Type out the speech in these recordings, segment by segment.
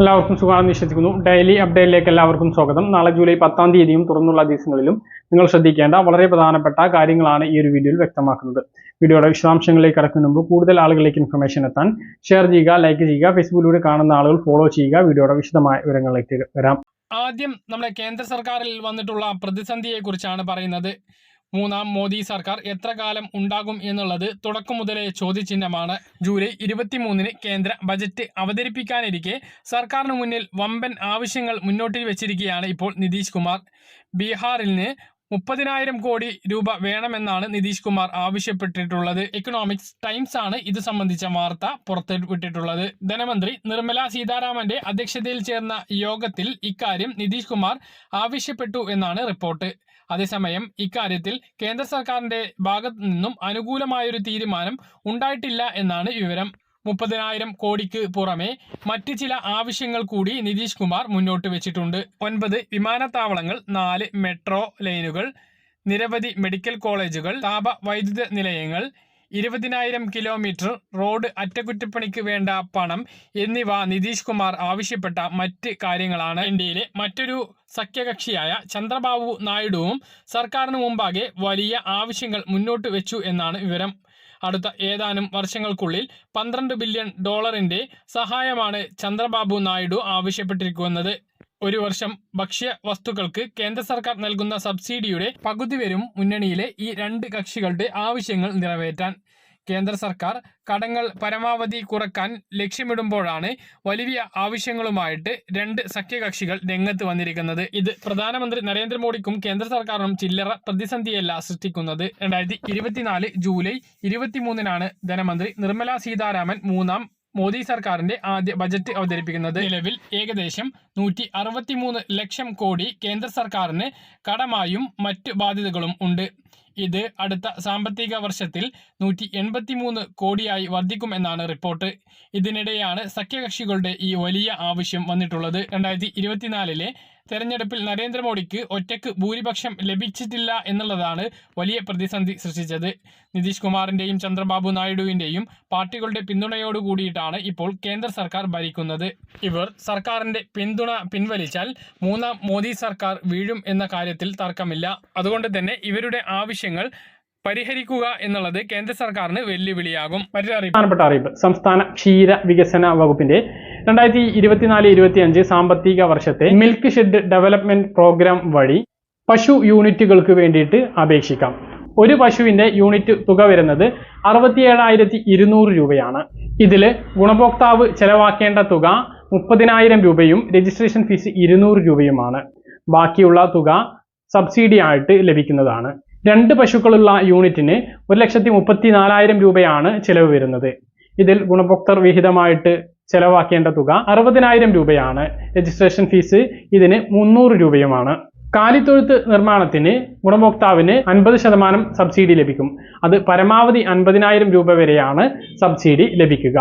എല്ലാവർക്കും സുഖമാണെന്ന് വിശ്വസിക്കുന്നു. ഡെയിലി അപ്ഡേറ്റിലേക്ക് എല്ലാവർക്കും സ്വാഗതം. നാളെ ജൂലൈ പത്താം തീയതിയും തുറന്നുള്ള ദിവസങ്ങളിലും നിങ്ങൾ ശ്രദ്ധിക്കേണ്ട വളരെ പ്രധാനപ്പെട്ട കാര്യങ്ങളാണ് ഈ ഒരു വീഡിയോയിൽ വ്യക്തമാക്കുന്നത്. വീഡിയോയുടെ വിശദാംശങ്ങളിലേക്ക് കടക്കുന്ന മുമ്പ് കൂടുതൽ ആളുകളിലേക്ക് ഇൻഫർമേഷൻ എത്താൻ ഷെയർ ചെയ്യുക ലൈക്ക് ചെയ്യുക ഫേസ്ബുക്കിലൂടെ കാണുന്ന ആളുകൾ ഫോളോ ചെയ്യുക. വീഡിയോയുടെ വിശദമായ വിവരങ്ങളിലേക്ക് വരാം. ആദ്യം നമ്മുടെ കേന്ദ്ര സർക്കാരിൽ വന്നിട്ടുള്ള പ്രതിസന്ധിയെക്കുറിച്ചാണ് പറയുന്നത്. മൂന്നാം മോദി സർക്കാർ എത്ര കാലം ഉണ്ടാകും എന്നുള്ളത് തുടക്കം മുതലേ ചോദ്യചിഹ്നമാണ്. ജൂലൈ ഇരുപത്തിമൂന്നിന് കേന്ദ്ര ബജറ്റ് അവതരിപ്പിക്കാനിരിക്കെ സർക്കാരിന് മുന്നിൽ വമ്പൻ ആവശ്യങ്ങൾ മുന്നോട്ടിൽ വെച്ചിരിക്കുകയാണ് ഇപ്പോൾ നിതീഷ് കുമാർ. ബീഹാറിന് മുപ്പതിനായിരം കോടി രൂപ വേണമെന്നാണ് നിതീഷ് കുമാർ ആവശ്യപ്പെട്ടിട്ടുള്ളത്. എക്കണോമിക്സ് ടൈംസ് ആണ് ഇത് സംബന്ധിച്ച വാർത്ത പുറത്തുവിട്ടിട്ടുള്ളത്. ധനമന്ത്രി നിർമ്മല സീതാരാമന്റെ അധ്യക്ഷതയിൽ ചേർന്ന യോഗത്തിൽ ഇക്കാര്യം നിതീഷ് കുമാർ ആവശ്യപ്പെട്ടു എന്നാണ് റിപ്പോർട്ട്. അതേസമയം ഇക്കാര്യത്തിൽ കേന്ദ്ര സർക്കാരിന്റെ ഭാഗത്തു നിന്നും അനുകൂലമായൊരു തീരുമാനം ഉണ്ടായിട്ടില്ല എന്നാണ് വിവരം. മുപ്പതിനായിരം കോടിക്ക് പുറമെ മറ്റ് ചില ആവശ്യങ്ങൾ കൂടി നിതീഷ് കുമാർ മുന്നോട്ട് വെച്ചിട്ടുണ്ട്. ഒൻപത് വിമാനത്താവളങ്ങൾ നാല് മെട്രോ ലൈനുകൾ നിരവധി മെഡിക്കൽ കോളേജുകൾ താപ വൈദ്യുത നിലയങ്ങൾ ഇരുപതിനായിരം കിലോമീറ്റർ റോഡ് അറ്റകുറ്റപ്പണിക്ക് വേണ്ട പണം എന്നിവ നിതീഷ് കുമാർ ആവശ്യപ്പെട്ട മറ്റ് കാര്യങ്ങളാണ്. ഇന്ത്യയിലെ മറ്റൊരു സഖ്യകക്ഷിയായ ചന്ദ്രബാബു നായിഡുവും സർക്കാരിന് മുമ്പാകെ വലിയ ആവശ്യങ്ങൾ മുന്നോട്ട് വെച്ചു എന്നാണ് വിവരം. അടുത്ത ഏതാനും വർഷങ്ങൾക്കുള്ളിൽ പന്ത്രണ്ട് ബില്യൺ ഡോളറിന്റെ സഹായമാണ് ചന്ദ്രബാബു നായിഡു ആവശ്യപ്പെട്ടിരിക്കുന്നത്. ഒരു വർഷം ഭക്ഷ്യ വസ്തുക്കൾക്ക് കേന്ദ്ര സർക്കാർ നൽകുന്ന സബ്സിഡിയുടെ പകുതി വരും മുന്നണിയിലെ ഈ രണ്ട് കക്ഷികളുടെ ആവശ്യങ്ങൾ നിറവേറ്റാൻ കേന്ദ്ര സർക്കാർ കടങ്ങൾ പരമാവധി കുറയ്ക്കാൻ ലക്ഷ്യമിടുമ്പോഴാണ് വലിയ ആവശ്യങ്ങളുമായിട്ട് രണ്ട് സഖ്യകക്ഷികൾ രംഗത്ത് വന്നിരിക്കുന്നത്. ഇത് പ്രധാനമന്ത്രി നരേന്ദ്രമോദിക്കും കേന്ദ്ര സർക്കാരിനും ചില്ലറ പ്രതിസന്ധിയല്ല സൃഷ്ടിക്കുന്നത്. രണ്ടായിരത്തി ഇരുപത്തിനാല് ജൂലൈ ഇരുപത്തിമൂന്നിനാണ് ധനമന്ത്രി നിർമ്മല സീതാരാമൻ മൂന്നാം മോദി സർക്കാരിന്റെ ആദ്യ ബജറ്റ് അവതരിപ്പിക്കുന്നത്. നിലവിൽ ഏകദേശം നൂറ്റി അറുപത്തിമൂന്ന് ലക്ഷം കോടി കേന്ദ്ര സർക്കാരിന് കടമായും മറ്റ് ബാധ്യതകളും ഉണ്ട്. ഇത് അടുത്ത സാമ്പത്തിക വർഷത്തിൽ നൂറ്റി എൺപത്തിമൂന്ന് കോടിയായി വർദ്ധിക്കുമെന്നാണ് റിപ്പോർട്ട്. ഇതിനിടെയാണ് സഖ്യകക്ഷികളുടെ ഈ വലിയ ആവശ്യം വന്നിട്ടുള്ളത്. രണ്ടായിരത്തി ഇരുപത്തിനാലിലെ തെരഞ്ഞെടുപ്പിൽ നരേന്ദ്രമോദിക്ക് ഒറ്റയ്ക്ക് ഭൂരിപക്ഷം ലഭിച്ചിട്ടില്ല എന്നുള്ളതാണ് വലിയ പ്രതിസന്ധി സൃഷ്ടിച്ചത്. നിതീഷ് കുമാറിന്റെയും ചന്ദ്രബാബു നായിഡുവിന്റെയും പാർട്ടികളുടെ പിന്തുണയോട് കൂടിയിട്ടാണ് ഇപ്പോൾ കേന്ദ്ര സർക്കാർ ഭരിക്കുന്നത്. ഇവർ സർക്കാരിന്റെ പിന്തുണ പിൻവലിച്ചാൽ മൂന്നാം മോദി സർക്കാർ വീഴും എന്ന കാര്യത്തിൽ തർക്കമില്ല. അതുകൊണ്ട് തന്നെ ഇവരുടെ ആവശ്യങ്ങൾ പരിഹരിക്കുക എന്നുള്ളത് കേന്ദ്ര സർക്കാരിന് വെല്ലുവിളിയാകും. അറിയിപ്പ്. സംസ്ഥാന ക്ഷീര വികസന വകുപ്പിന്റെ രണ്ടായിരത്തി ഇരുപത്തിനാല് ഇരുപത്തി അഞ്ച് സാമ്പത്തിക വർഷത്തെ മിൽക്ക് ഷെഡ് ഡെവലപ്മെന്റ് പ്രോഗ്രാം വഴി പശു യൂണിറ്റുകൾക്ക് വേണ്ടിയിട്ട് അപേക്ഷിക്കാം. ഒരു പശുവിന്റെ യൂണിറ്റ് തുക വരുന്നത് അറുപത്തിയേഴായിരത്തി ഇരുന്നൂറ് രൂപയാണ്. ഇതിൽ ഗുണഭോക്താവ് ചെലവാക്കേണ്ട തുക മുപ്പതിനായിരം രൂപയും രജിസ്ട്രേഷൻ ഫീസ് ഇരുന്നൂറ് രൂപയുമാണ്. ബാക്കിയുള്ള തുക സബ്സിഡി ആയിട്ട് ലഭിക്കുന്നതാണ്. രണ്ട് പശുക്കളുള്ള യൂണിറ്റിന് ഒരു ലക്ഷത്തി മുപ്പത്തി നാലായിരം രൂപയാണ് ചെലവ് വരുന്നത്. ഇതിൽ ഗുണഭോക്തർ വിഹിതമായിട്ട് ചെലവാക്കേണ്ട തുക അറുപതിനായിരം രൂപയാണ്. രജിസ്ട്രേഷൻ ഫീസ് ഇതിന് മുന്നൂറ് രൂപയുമാണ്. കാലിത്തൊഴുത്ത് നിർമ്മാണത്തിന് ഗുണഭോക്താവിന് അൻപത് ശതമാനം സബ്സിഡി ലഭിക്കും. അത് പരമാവധി അൻപതിനായിരം രൂപ വരെയാണ് സബ്സിഡി ലഭിക്കുക.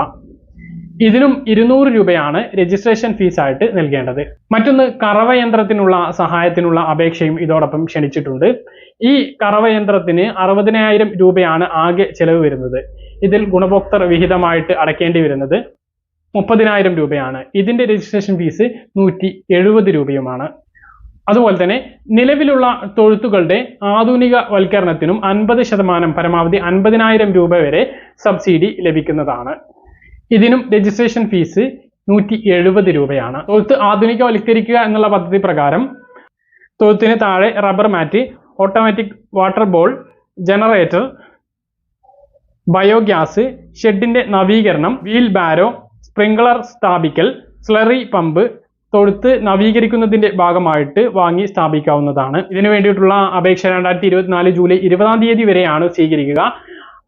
ഇതിനും ഇരുന്നൂറ് രൂപയാണ് രജിസ്ട്രേഷൻ ഫീസായിട്ട് നൽകേണ്ടത്. മറ്റൊന്ന് കറവയന്ത്രത്തിനുള്ള സഹായത്തിനുള്ള അപേക്ഷയും ഇതോടൊപ്പം ക്ഷണിച്ചിട്ടുണ്ട്. ഈ കറവയന്ത്രത്തിന് അറുപതിനായിരം രൂപയാണ് ആകെ ചെലവ് വരുന്നത്. ഇതിൽ ഗുണഭോക്തർ വിഹിതമായിട്ട് അടയ്ക്കേണ്ടി വരുന്നത് മുപ്പതിനായിരം രൂപയാണ്. ഇതിന്റെ രജിസ്ട്രേഷൻ ഫീസ് നൂറ്റി എഴുപത് രൂപയുമാണ്. അതുപോലെ തന്നെ നിലവിലുള്ള തൊഴുത്തുകളുടെ ആധുനിക വൽക്കരണത്തിനും അൻപത് ശതമാനം പരമാവധി അൻപതിനായിരം രൂപ വരെ സബ്സിഡി ലഭിക്കുന്നതാണ്. ഇതിനും രജിസ്ട്രേഷൻ ഫീസ് നൂറ്റി എഴുപത് രൂപയാണ്. തൊഴുത്ത് ആധുനികവൽക്കരിക്കുക എന്നുള്ള പദ്ധതി പ്രകാരം തൊഴുത്തിന് താഴെ rubber mat automatic water bowl generator biogas ഷെഡിന്റെ നവീകരണം വീൽ ബാരോ സ്പ്രിംഗ്ലർ സ്ഥാപിക്കൽ സ്ലറി പമ്പ് തൊഴുത്ത് നവീകരിക്കുന്നതിന്റെ ഭാഗമായിട്ട് വാങ്ങി സ്ഥാപിക്കാവുന്നതാണ്. ഇതിനു വേണ്ടിയിട്ടുള്ള അപേക്ഷ രണ്ടായിരത്തി ഇരുപത്തിനാല് ജൂലൈ ഇരുപതാം തീയതി വരെയാണ് സ്വീകരിക്കുക.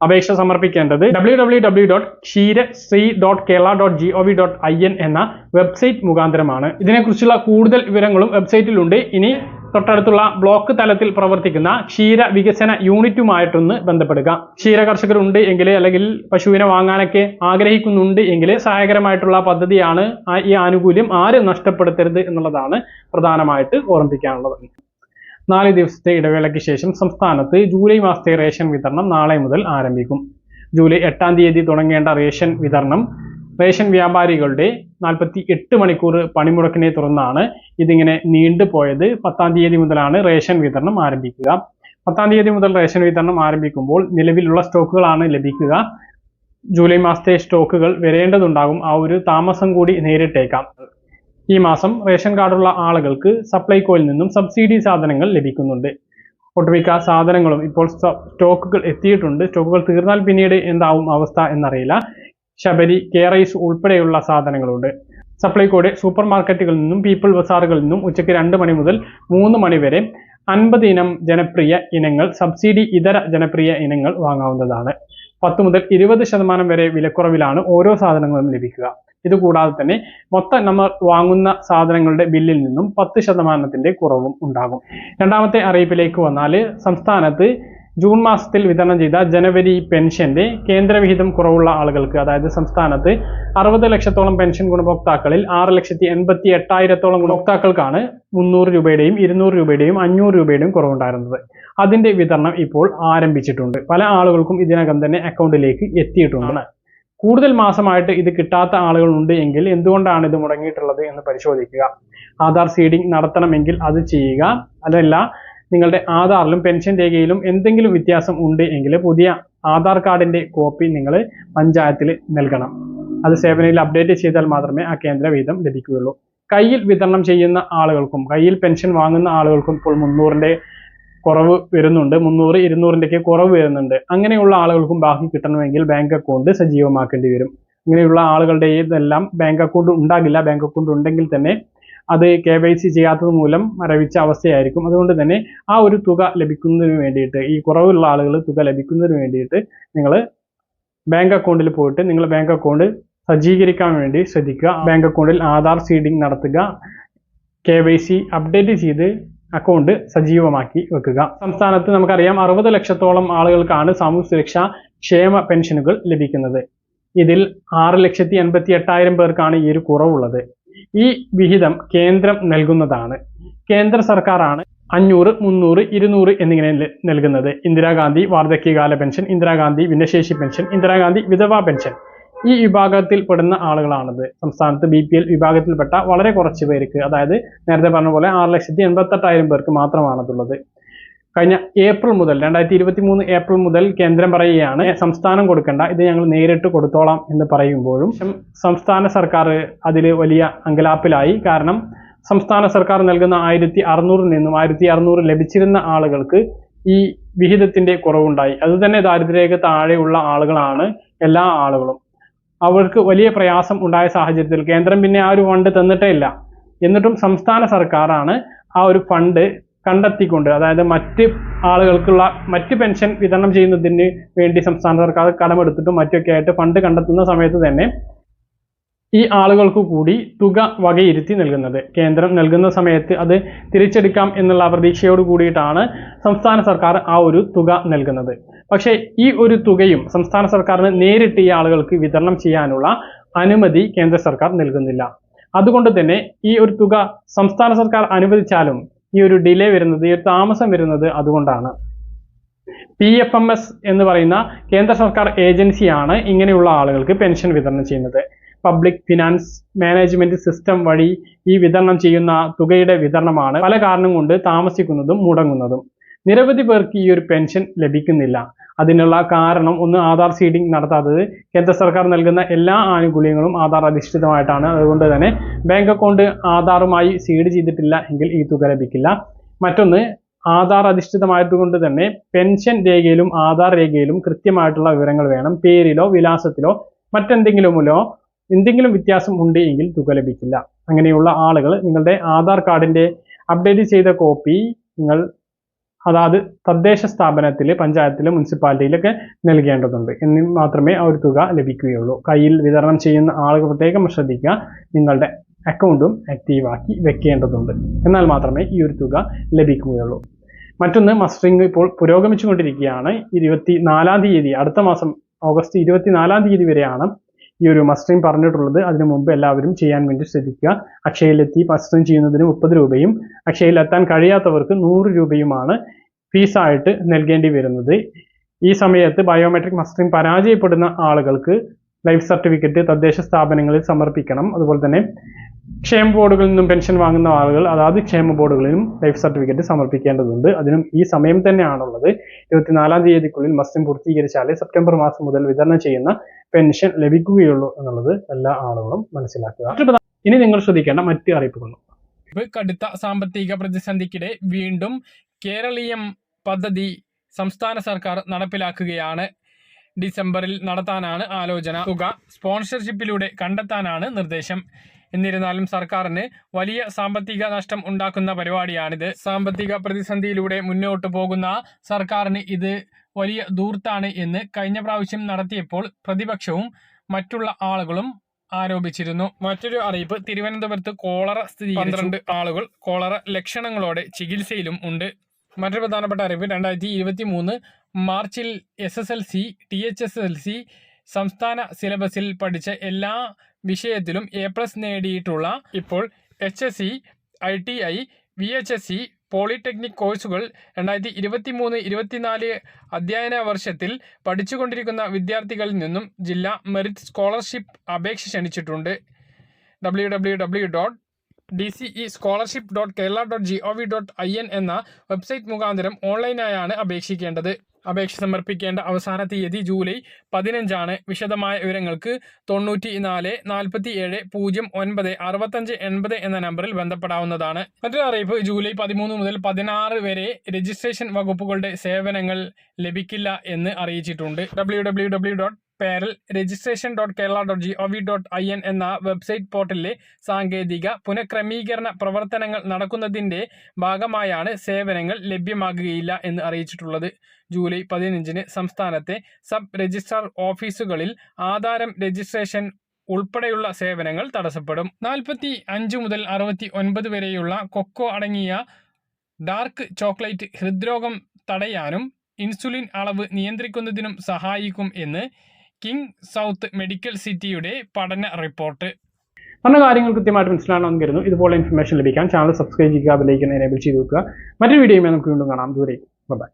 അപേക്ഷ സമർപ്പിക്കേണ്ടത് W W W dot Ksheera C dot Kerala dot G O V dot I N എന്ന വെബ്സൈറ്റ് മുഖാന്തരമാണ്. ഇതിനെക്കുറിച്ചുള്ള കൂടുതൽ വിവരങ്ങളും വെബ്സൈറ്റിലുണ്ട്. ഇനി തൊട്ടടുത്തുള്ള ബ്ലോക്ക് തലത്തിൽ പ്രവർത്തിക്കുന്ന ക്ഷീര വികസന യൂണിറ്റുമായിട്ടൊന്ന് ബന്ധപ്പെടുക. ക്ഷീര കർഷകരുണ്ട് എങ്കിൽ അല്ലെങ്കിൽ പശുവിനെ വാങ്ങാനൊക്കെ ആഗ്രഹിക്കുന്നുണ്ട് എങ്കിൽ സഹായകരമായിട്ടുള്ള പദ്ധതിയാണ് ഈ ആനുകൂല്യം ആരും നഷ്ടപ്പെടുത്തരുത് എന്നുള്ളതാണ് പ്രധാനമായിട്ട് ഓർമ്മിപ്പിക്കാനുള്ളത്. നാല് ദിവസത്തെ ഇടവേളയ്ക്ക് ശേഷം സംസ്ഥാനത്ത് ജൂലൈ മാസത്തെ റേഷൻ വിതരണം നാളെ മുതൽ ആരംഭിക്കും. ജൂലൈ എട്ടാം തീയതി തുടങ്ങേണ്ട റേഷൻ വിതരണം റേഷൻ വ്യാപാരികളുടെ നാൽപ്പത്തി എട്ട് മണിക്കൂർ പണിമുടക്കിനെ തുടർന്നാണ് ഇതിങ്ങനെ നീണ്ടുപോയത് പത്താം തീയതി മുതലാണ് റേഷൻ വിതരണം ആരംഭിക്കുക. പത്താം തീയതി മുതൽ റേഷൻ വിതരണം ആരംഭിക്കുമ്പോൾ നിലവിലുള്ള സ്റ്റോക്കുകളാണ് ലഭിക്കുക. ജൂലൈ മാസത്തെ സ്റ്റോക്കുകൾ വരേണ്ടതുണ്ടാകും. ആ ഒരു താമസം കൂടി നേരിട്ടേക്കാം. ഈ മാസം റേഷൻ കാർഡുള്ള ആളുകൾക്ക് സപ്ലൈകോയിൽ നിന്നും സബ്സിഡി സാധനങ്ങൾ ലഭിക്കുന്നുണ്ട്. ഒട്ടുമിക്ക സാധനങ്ങളും ഇപ്പോൾ സ്റ്റോക്കുകൾ എത്തിയിട്ടുണ്ട്. സ്റ്റോക്കുകൾ തീർന്നാൽ പിന്നീട് എന്താവും അവസ്ഥ എന്നറിയില്ല. ശബരി കെ റൈസ് ഉൾപ്പെടെയുള്ള സാധനങ്ങളുണ്ട്. സപ്ലൈകോയുടെ സൂപ്പർ മാർക്കറ്റുകളിൽ നിന്നും പീപ്പിൾ ബസാറുകളിൽ നിന്നും ഉച്ചയ്ക്ക് രണ്ട് മണി മുതൽ മൂന്ന് മണി വരെ അൻപത് ഇനം ജനപ്രിയ ഇനങ്ങൾ സബ്സിഡി ഇതര ജനപ്രിയ ഇനങ്ങൾ വാങ്ങാവുന്നതാണ്. പത്ത് മുതൽ ഇരുപത് ശതമാനം വരെ വിലക്കുറവിലാണ് ഓരോ സാധനങ്ങളും ലഭിക്കുക. ഇതുകൂടാതെ തന്നെ മൊത്തം നമ്മൾ വാങ്ങുന്ന സാധനങ്ങളുടെ ബില്ലിൽ നിന്നും പത്ത് ശതമാനത്തിന്റെ കുറവും ഉണ്ടാകും. രണ്ടാമത്തെ അറിയിപ്പിലേക്ക് വന്നാൽ സംസ്ഥാനത്ത് ജൂൺ മാസത്തിൽ വിതരണം ചെയ്ത ജനുവരി പെൻഷന്റെ കേന്ദ്രവിഹിതം കുറവുള്ള ആളുകൾക്ക് അതായത് സംസ്ഥാനത്ത് അറുപത് ലക്ഷത്തോളം പെൻഷൻ ഗുണഭോക്താക്കളിൽ ആറ് ലക്ഷത്തി എൺപത്തി എട്ടായിരത്തോളം ഗുണഭോക്താക്കൾക്കാണ് മുന്നൂറ് രൂപയുടെയും ഇരുന്നൂറ് രൂപയുടെയും അഞ്ഞൂറ് രൂപയുടെയും കുറവുണ്ടായിരുന്നത്. അതിന്റെ വിതരണം ഇപ്പോൾ ആരംഭിച്ചിട്ടുണ്ട്. പല ആളുകൾക്കും ഇതിനകം തന്നെ അക്കൗണ്ടിലേക്ക് എത്തിയിട്ടുണ്ട്. കൂടുതൽ മാസമായിട്ട് ഇത് കിട്ടാത്ത ആളുകളുണ്ട് എങ്കിൽ എന്തുകൊണ്ടാണ് ഇത് മുടങ്ങിയിട്ടുള്ളത് എന്ന് പരിശോധിക്കുക. ആധാർ സീഡിംഗ് നടത്തണമെങ്കിൽ അത് ചെയ്യുക. അതല്ല നിങ്ങളുടെ ആധാറിലും പെൻഷൻ രേഖയിലും എന്തെങ്കിലും വ്യത്യാസം ഉണ്ട് എങ്കിൽ പുതിയ ആധാർ കാർഡിന്റെ കോപ്പി നിങ്ങൾ പഞ്ചായത്തിൽ നൽകണം. അത് സേവനയിൽ അപ്ഡേറ്റ് ചെയ്താൽ മാത്രമേ ആ കേന്ദ്ര വിഹിതം ലഭിക്കുകയുള്ളൂ. കയ്യിൽ വിതരണം ചെയ്യുന്ന ആളുകൾക്കും കയ്യിൽ പെൻഷൻ വാങ്ങുന്ന ആളുകൾക്കും ഇപ്പോൾ മുന്നൂറിന്റെ കുറവ് വരുന്നുണ്ട്. മുന്നൂറ് ഇരുന്നൂറിന്റെയൊക്കെ കുറവ് വരുന്നുണ്ട്. അങ്ങനെയുള്ള ആളുകൾക്കും ബാക്കി കിട്ടണമെങ്കിൽ ബാങ്ക് അക്കൗണ്ട് സജീവമാക്കേണ്ടി വരും. ഇങ്ങനെയുള്ള ആളുകളുടെ ഇതെല്ലാം ബാങ്ക് അക്കൗണ്ട് ഉണ്ടാകില്ല. ബാങ്ക് അക്കൗണ്ട് ഉണ്ടെങ്കിൽ തന്നെ അത് കെ വൈ സി ചെയ്യാത്തത് മൂലം മരവിച്ച അവസ്ഥയായിരിക്കും. അതുകൊണ്ട് തന്നെ ആ ഒരു തുക ലഭിക്കുന്നതിന് വേണ്ടിയിട്ട് ഈ കുറവുള്ള ആളുകൾ തുക ലഭിക്കുന്നതിന് വേണ്ടിയിട്ട് നിങ്ങൾ ബാങ്ക് അക്കൗണ്ടിൽ പോയിട്ട് നിങ്ങൾ ബാങ്ക് അക്കൗണ്ട് സജ്ജീകരിക്കാൻ വേണ്ടി ശ്രദ്ധിക്കുക. ബാങ്ക് അക്കൗണ്ടിൽ ആധാർ സീഡിംഗ് നടത്തുക. കെ അപ്ഡേറ്റ് ചെയ്ത് അക്കൗണ്ട് സജീവമാക്കി വെക്കുക. സംസ്ഥാനത്ത് നമുക്കറിയാം അറുപത് ലക്ഷത്തോളം ആളുകൾക്കാണ് സാമൂഹ്യ സുരക്ഷാ ക്ഷേമ പെൻഷനുകൾ ലഭിക്കുന്നത്. ഇതിൽ ആറ് ലക്ഷത്തി എൺപത്തി എട്ടായിരം പേർക്കാണ് ഈ ഒരു കുറവുള്ളത്. ഈ വിഹിതം കേന്ദ്രം നൽകുന്നതാണ്. കേന്ദ്ര സർക്കാരാണ് അഞ്ഞൂറ് മുന്നൂറ് ഇരുന്നൂറ് എന്നിങ്ങനെ നൽകുന്നത്. ഇന്ദിരാഗാന്ധി വാർദ്ധക്യകാല പെൻഷൻ ഇന്ദിരാഗാന്ധി ഭിന്നശേഷി പെൻഷൻ ഇന്ദിരാഗാന്ധി വിധവാ പെൻഷൻ. ഈ വിഭാഗത്തിൽ പെടുന്ന ആളുകളാണിത്. സംസ്ഥാനത്ത് ബി പി എൽ വിഭാഗത്തിൽപ്പെട്ട വളരെ കുറച്ച് പേർക്ക് അതായത് നേരത്തെ പറഞ്ഞ പോലെ ആറ് ലക്ഷത്തി എൺപത്തെട്ടായിരം പേർക്ക് മാത്രമാണതുള്ളത്. കഴിഞ്ഞ ഏപ്രിൽ മുതൽ രണ്ടായിരത്തി ഇരുപത്തി മൂന്ന് ഏപ്രിൽ മുതൽ കേന്ദ്രം പറയുകയാണ് സംസ്ഥാനം കൊടുക്കേണ്ട ഇത് ഞങ്ങൾ നേരിട്ട് കൊടുത്തോളാം എന്ന് പറയുമ്പോഴും സംസ്ഥാന സർക്കാർ അതിൽ വലിയ അങ്കലാപ്പിലായി. കാരണം സംസ്ഥാന സർക്കാർ നൽകുന്ന ആയിരത്തി അറുന്നൂറിൽ നിന്നും ആയിരത്തി അറുന്നൂറ് ലഭിച്ചിരുന്ന ആളുകൾക്ക് ഈ വിഹിതത്തിന്റെ കുറവുണ്ടായി. അതുതന്നെ ദാരിദ്ര്യരേഖ താഴെയുള്ള ആളുകളാണ് എല്ലാ ആളുകളും. അവർക്ക് വലിയ പ്രയാസം ഉണ്ടായ സാഹചര്യത്തിൽ കേന്ദ്രം പിന്നെ ആ ഒരു ഫണ്ട് തന്നിട്ടേ ഇല്ല. എന്നിട്ടും സംസ്ഥാന സർക്കാരാണ് ആ ഒരു ഫണ്ട് കണ്ടെത്തിക്കൊണ്ട് അതായത് മറ്റ് ആളുകൾക്കുള്ള മറ്റ് പെൻഷൻ വിതരണം ചെയ്യുന്നതിന് വേണ്ടി സംസ്ഥാന സർക്കാർ കടമെടുത്തിട്ടും മറ്റൊക്കെ ആയിട്ട് ഫണ്ട് കണ്ടെത്തുന്ന സമയത്ത് തന്നെ ഈ ആളുകൾക്ക് കൂടി തുക വകയിരുത്തി നൽകുന്നത്. കേന്ദ്രം നൽകുന്ന സമയത്ത് അത് തിരിച്ചെടുക്കാം എന്നുള്ള പ്രതീക്ഷയോട് കൂടിയിട്ടാണ് സംസ്ഥാന സർക്കാർ ആ ഒരു തുക നൽകുന്നത്. പക്ഷേ ഈ ഒരു തുകയും സംസ്ഥാന സർക്കാരിന് നേരിട്ട് ഈ ആളുകൾക്ക് വിതരണം ചെയ്യാനുള്ള അനുമതി കേന്ദ്ര സർക്കാർ നൽകുന്നില്ല. അതുകൊണ്ട് തന്നെ ഈ ഒരു തുക സംസ്ഥാന സർക്കാർ അനുവദിച്ചാലും ഈ ഒരു ഡിലേ വരുന്നത് ഈ ഒരു താമസം വരുന്നത് അതുകൊണ്ടാണ്. പി എഫ് എം എസ് എന്ന് പറയുന്ന കേന്ദ്ര സർക്കാർ ഏജൻസിയാണ് ഇങ്ങനെയുള്ള ആളുകൾക്ക് പെൻഷൻ വിതരണം ചെയ്യുന്നത്. പബ്ലിക് ഫിനാൻസ് മാനേജ്മെന്റ് സിസ്റ്റം വഴി ഈ വിതരണം ചെയ്യുന്ന തുകയുടെ വിതരണമാണ്. പല കാരണം കൊണ്ട് താമസിക്കുന്നതും മുടങ്ങുന്നതും. നിരവധി പേർക്ക് ഈ ഒരു പെൻഷൻ ലഭിക്കുന്നില്ല. അതിനുള്ള കാരണം ഒന്ന് ആധാർ സീഡിംഗ് നടത്താത്തത്. കേന്ദ്ര സർക്കാർ നൽകുന്ന എല്ലാ ആനുകൂല്യങ്ങളും ആധാർ അധിഷ്ഠിതമായിട്ടാണ്. അതുകൊണ്ട് തന്നെ ബാങ്ക് അക്കൗണ്ട് ആധാറുമായി സീഡ് ചെയ്തിട്ടില്ല എങ്കിൽ ഈ തുക ലഭിക്കില്ല. മറ്റൊന്ന് ആധാർ അധിഷ്ഠിതമായതുകൊണ്ട് തന്നെ പെൻഷൻ രേഖയിലും ആധാർ രേഖയിലും കൃത്യമായിട്ടുള്ള വിവരങ്ങൾ വേണം. പേരിലോ വിലാസത്തിലോ മറ്റെന്തെങ്കിലുമിലോ എന്തെങ്കിലും വ്യത്യാസം ഉണ്ട് എങ്കിൽ തുക ലഭിക്കില്ല. അങ്ങനെയുള്ള ആളുകൾ നിങ്ങളുടെ ആധാർ കാർഡിന്റെ അപ്ഡേറ്റ് ചെയ്ത കോപ്പി നിങ്ങൾ അതാത് തദ്ദേശ സ്ഥാപനത്തിൽ പഞ്ചായത്തിൽ മുനിസിപ്പാലിറ്റിയിലൊക്കെ നൽകേണ്ടതുണ്ട്. എങ്കിൽ മാത്രമേ ആ ഒരു തുക ലഭിക്കുകയുള്ളൂ. കയ്യിൽ വിതരണം ചെയ്യുന്ന ആളുകൾ പ്രത്യേകം ശ്രദ്ധിക്കുക. നിങ്ങളുടെ അക്കൗണ്ടും ആക്റ്റീവാക്കി വെക്കേണ്ടതുണ്ട്. എന്നാൽ മാത്രമേ ഈ ഒരു തുക ലഭിക്കുകയുള്ളൂ. മറ്റൊന്ന് മസ്റ്ററിംഗ് ഇപ്പോൾ പുരോഗമിച്ചുകൊണ്ടിരിക്കുകയാണ്. ഇരുപത്തി നാലാം തീയതി അടുത്ത മാസം ഓഗസ്റ്റ് ഇരുപത്തിനാലാം തീയതി വരെയാണ് ഈ ഒരു മസ്റ്ററിംഗ് പറഞ്ഞിട്ടുള്ളത് അതിനു മുമ്പ് എല്ലാവരും ചെയ്യാൻ വേണ്ടി ശ്രദ്ധിക്കുക. അക്ഷയയിലെത്തി മസ്റ്ററിംഗ് ചെയ്യുന്നതിന് മുപ്പത് രൂപയും അക്ഷയയിൽ എത്താൻ കഴിയാത്തവർക്ക് നൂറ് രൂപയുമാണ് ഫീസായിട്ട് നൽകേണ്ടി വരുന്നത്. ഈ സമയത്ത് ബയോമെട്രിക് മസ്റ്ററിംഗ് പരാജയപ്പെടുന്ന ആളുകൾക്ക് ലൈഫ് സർട്ടിഫിക്കറ്റ് തദ്ദേശ സ്ഥാപനങ്ങളിൽ സമർപ്പിക്കണം. അതുപോലെ തന്നെ ക്ഷേമ ബോർഡുകളിൽ നിന്നും പെൻഷൻ വാങ്ങുന്ന ആളുകൾ അതാത് ക്ഷേമ ബോർഡുകളിലും ലൈഫ് സർട്ടിഫിക്കറ്റ് സമർപ്പിക്കേണ്ടതുണ്ട്. അതിനും ഈ സമയം തന്നെയാണുള്ളത്. ഇരുപത്തിനാലാം തീയതിക്കുള്ളിൽ മസ്യം പൂർത്തീകരിച്ചാലേ സെപ്റ്റംബർ മാസം മുതൽ വിതരണം ചെയ്യുന്ന പെൻഷൻ ലഭിക്കുകയുള്ളൂ എന്നുള്ളത് എല്ലാ ആളുകളും മനസ്സിലാക്കുക. ഇനി നിങ്ങൾ ശ്രദ്ധിക്കേണ്ട മറ്റ് അറിയിപ്പുകളും. കടുത്ത സാമ്പത്തിക പ്രതിസന്ധിക്കിടെ വീണ്ടും കേരളീയം പദ്ധതി സംസ്ഥാന സർക്കാർ നടപ്പിലാക്കുകയാണ്. ഡിസംബറിൽ നടത്താനാണ് ആലോചന. തുക സ്പോൺസർഷിപ്പിലൂടെ കണ്ടെത്താനാണ് നിർദ്ദേശം. എന്നിരുന്നാലും സർക്കാരിന് വലിയ സാമ്പത്തിക നഷ്ടം ഉണ്ടാക്കുന്ന പരിപാടിയാണിത്. സാമ്പത്തിക പ്രതിസന്ധിയിലൂടെ മുന്നോട്ട് പോകുന്ന സർക്കാരിന് ഇത് വലിയ ദൂർത്താണ് എന്ന് കഴിഞ്ഞ പ്രാവശ്യം നടത്തിയപ്പോൾ പ്രതിപക്ഷവും മറ്റുള്ള ആളുകളും ആരോപിച്ചിരുന്നു. മറ്റൊരു അറിയിപ്പ് തിരുവനന്തപുരത്ത് കോളറ സ്ഥിതി പന്ത്രണ്ട് ആളുകൾ കോളറ ലക്ഷണങ്ങളോടെ ചികിത്സയിലും ഉണ്ട്. മറ്റൊരു പ്രധാനപ്പെട്ട അറിയിപ്പ് രണ്ടായിരത്തി ഇരുപത്തി മൂന്ന് മാർച്ചിൽ S S L C T H S L C സംസ്ഥാന സിലബസിൽ പഠിച്ച എല്ലാ വിഷയത്തിലും എ പ്ലസ് നേടിയിട്ടുള്ള ഇപ്പോൾ H S C I T I V H S C polytechnic കോഴ്സുകൾ രണ്ടായിരത്തി ഇരുപത്തി മൂന്ന് ഇരുപത്തിനാല് അധ്യയന വർഷത്തിൽ പഠിച്ചുകൊണ്ടിരിക്കുന്ന വിദ്യാർത്ഥികളിൽ നിന്നും ജില്ലാ മെറിറ്റ് സ്കോളർഷിപ്പ് അപേക്ഷ ക്ഷണിച്ചിട്ടുണ്ട്. W W W dot D C E scholarship dot Kerala dot G O V dot I N എന്ന വെബ്സൈറ്റ് മുഖാന്തരം ഓൺലൈനായാണ് അപേക്ഷിക്കേണ്ടത്. അപേക്ഷ സമർപ്പിക്കേണ്ട അവസാന തീയതി ജൂലൈ പതിനഞ്ചാണ്. വിശദമായ വിവരങ്ങൾക്ക് തൊണ്ണൂറ്റി നാല് നാൽപ്പത്തി ഏഴ് പൂജ്യം ഒൻപത് അറുപത്തഞ്ച് എൺപത് എന്ന നമ്പറിൽ ബന്ധപ്പെടാവുന്നതാണ്. മറ്റൊരു അറിയിപ്പ് ജൂലൈ പതിമൂന്ന് മുതൽ പതിനാറ് വരെ രജിസ്ട്രേഷൻ വകുപ്പുകളുടെ സേവനങ്ങൾ ലഭിക്കില്ല എന്ന് അറിയിച്ചിട്ടുണ്ട്. W W W dot pearl registration dot Kerala dot G O V dot I N എന്ന വെബ്സൈറ്റ് പോർട്ടലിലെ സാങ്കേതിക പുനഃക്രമീകരണ പ്രവർത്തനങ്ങൾ നടക്കുന്നതിന്റെ ഭാഗമായാണ് സേവനങ്ങൾ ലഭ്യമാകുകയില്ല എന്ന് അറിയിച്ചിട്ടുള്ളത്. ജൂലൈ പതിനഞ്ചിന് സംസ്ഥാനത്തെ സബ് രജിസ്ട്രാർ ഓഫീസുകളിൽ ആധാരം രജിസ്ട്രേഷൻ ഉൾപ്പെടെയുള്ള സേവനങ്ങൾ തടസ്സപ്പെടും. നാൽപ്പത്തി അഞ്ച് മുതൽ അറുപത്തി ഒൻപത് വരെയുള്ള കൊക്കോ അടങ്ങിയ ഡാർക്ക് ചോക്ലേറ്റ് ഹൃദ്രോഗം തടയാനും ഇൻസുലിൻ അളവ് നിയന്ത്രിക്കുന്നതിനും സഹായിക്കും എന്ന് കിങ് സൗത്ത് മെഡിക്കൽ സിറ്റിയുടെ പഠന റിപ്പോർട്ട്. പറഞ്ഞ കാര്യങ്ങൾ കൃത്യമായിട്ട് മനസ്സിലാണെന്ന് കരുതുന്നു. ഇതുപോലെ ഇൻഫർമേഷൻ ലഭിക്കാൻ ചാനൽ സബ്സ്ക്രൈബ് ചെയ്യുക അതിലേക്ക് എനേബിൾ ചെയ്ത് വെക്കുക. മറ്റൊരു വീഡിയോയുമായി നമുക്ക് വീണ്ടും കാണാം. ദൂരേക്ക് ബൈ